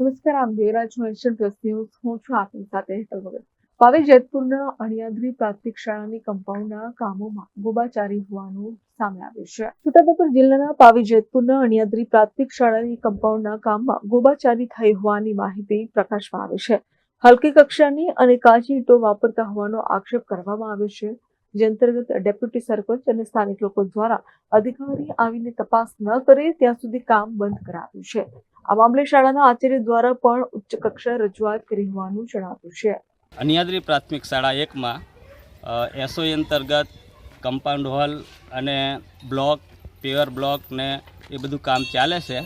નમસ્કાર આમ જોઈ એશિયન પ્લસ ન્યૂઝ હું છું આપની સાથે હેતલ વગર પાવી જેતપુરના અણિયાદ્રી પ્રાથમિક શાળાની કમ્પાઉન્ડના કામોમાં ગોબાચારી હોવાનું સામે આવ્યું છે છોટાઉદેપુર જિલ્લાના પાવી જેતપુરના અણિયાદ્રી પ્રાથમિક શાળાની કમ્પાઉન્ડના કામમાં ગોબાચારી થઈ હોવાની માહિતી પ્રકાશમાં આવી છે હલકી કક્ષાની અને કાચી ઈંટો વાપરતા હોવાનો આક્ષેપ કરવામાં આવ્યો છે જે અંતર્ગત ડેપ્યુટી સરપંચ અને સ્થાનિક લોકો દ્વારા અધિકારી આવીને તપાસ ન કરે ત્યાં સુધી કામ બંધ કરાવ્યું છે આ મામલે શાળાના આચાર્ય દ્વારા પણ ઉચ્ચ કક્ષા રજૂઆત કરી હોવાનું જણાવ્યું છે. અનિયાદ્રી પ્રાથમિક શાળા એકમાં એસઓઈ અંતર્ગત કમ્પાઉન્ડ હોલ અને બ્લોક પેવર બ્લોક ને એ બધું કામ ચાલે છે.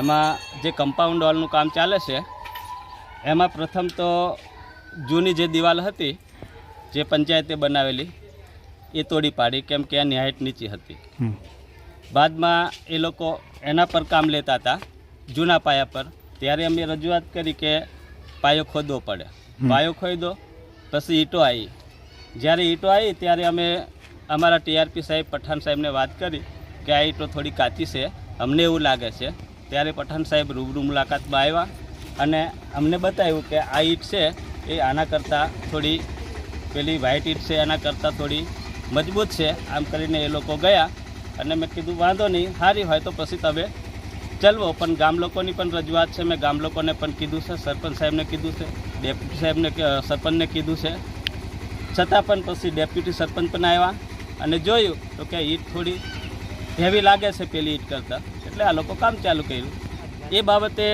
એમાં જે કમ્પાઉન્ડ હોલનું કામ ચાલે છે એમાં પ્રથમ તો જૂની જે દિવાલ હતી જે પંચાયતે બનાવેલી એ તોડી પાડી કેમ કે એની હાઇટ નીચી હતી. બાદમાં એ લોકો એના પર કામ લેતા હતા. જૂના પાયા પર ત્યારે અમે રજૂઆત કરી કે પાયો ખોદવો પડે. પાયો ખોદો પછી ઈંટો આવી જ્યારે ઈંટો આવી ત્યારે અમે અમારા ટીઆરપી સાહેબ પઠાણ સાહેબને વાત કરી કે આ ઈંટો થોડી કાચી છે અમને એવું લાગે છે. ત્યારે પઠાણ સાહેબ રૂબરૂ મુલાકાતમાં આવ્યા અને અમને બતાવ્યું કે આ ઈંટ છે એ આના કરતાં થોડી પેલી વ્હાઇટ ઈંટ છે એના કરતાં થોડી મજબૂત છે. આમ કરીને એ લોકો ગયા અને મેં કીધું વાંધો નહીં સારી હોય તો પછી તમે ચલવો, પણ ગામ લોકોની પણ રજૂઆત છે. મેં ગામ લોકોને પણ કીધું છે, સરપંચ સાહેબને કીધું છે, ડેપ્યુટી સાહેબને સરપંચને કીધું છે. છતાં પણ પછી ડેપ્યુટી સરપંચ પણ આવ્યા અને જોયું તો કે ઈટ થોડી હેવી લાગે છે પેલી ઈટ કરતાં. એટલે આ લોકો કામ ચાલુ કર્યું. એ બાબતે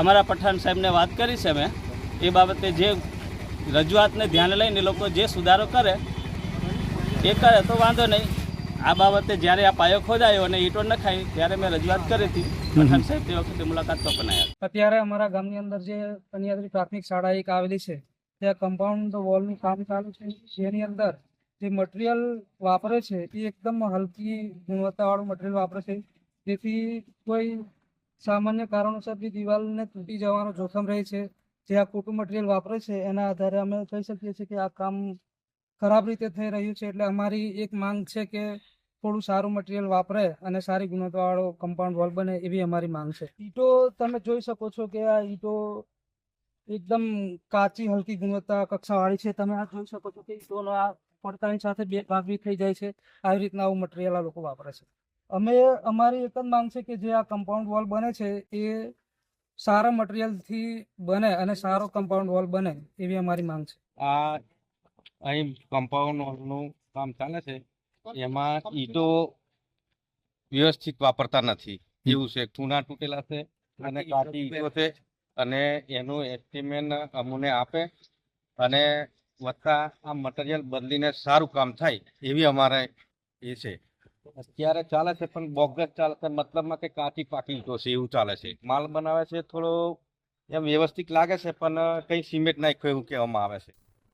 અમારા પઠાણ સાહેબને વાત કરી છે મેં એ બાબતે જે રજૂઆતને ધ્યાને લઈને લોકો જે સુધારો કરે, એ કરે તો વાંધો નહીં. આ બાબતે જ્યારે આ પાયો ખોદાયો અને ઈટો નખાય ત્યારે મેં રજૂઆત કરી હતી. પઠાણ સાહેબ તે વખતે મુલાકાત પણ આવ્યા અત્યારે અમારા ગામની અંદર જે કન્યાદ્રી પ્રાથમિક શાળા એક આવેલી છે, ત્યાં કમ્પાઉન્ડ વોલનું કામ ચાલુ છે. જેની અંદર જે મટીરિયલ વાપરે છે, એ એકદમ હલકી ગુણવત્તાવાળું મટીરિયલ વાપરે છે. જેથી કોઈ સામાન્ય કારણોસર બી દિવાલને તૂટી જવાનો જોખમ રહે છે, જે આ ખોટું મટીરિયલ વાપરે છે, એના આધારે અમે કહી શકીએ છીએ કે આ કામ ખરાબ રીતે થઈ રહ્યું છે. એટલે અમારી એક માંગ છે કે થોડું સારું મટીરિયલ વાપરે અને સારી ગુણવત્તાવાળો કમ્પાઉન્ડ વોલ બને એવી અમારી માંગ છે. ઈંટો તમે જોઈ શકો છો કે આ ઈંટો એકદમ કાચી, હલકી ગુણવત્તા કક્ષાવાળી છે. તમે આ જોઈ શકો છો કે ઈટોનો આ પડતાની સાથે બે ભાગ બી થઈ જાય છે. આવી રીતના આવું મટીરિયલ આ લોકો વાપરે છે. અમે, અમારી એક જ માંગ છે કે જે આ કમ્પાઉન્ડ વોલ બને છે એ સારા મટીરિયલથી બને અને સારો કમ્પાઉન્ડ વોલ બને એવી અમારી માંગ છે. આ અહીં કમ્પાઉન્ડ વોલનું કામ ચાલે છે. એમાં ઈટો વ્યવસ્થિત વાપરતા નથી. એવું છે ચૂના તૂટેલા છે અને કાચી ઈટો છે અને એનું એસ્ટિમેટ અમને આપે અને વત્તા આ મટીરિયલ બદલીને સારું કામ થાય એવી અમારે એ છે. અત્યારે ચાલે છે પણ બોગસ ચાલે છે મતલબમાં કે કાચી પાકી ઈટો છે એવું ચાલે છે. માલ બનાવે છે થોડો એમ વ્યવસ્થિત લાગે છે પણ કઈ સિમેન્ટ નાખ્યો એવું કહેવામાં આવે છે.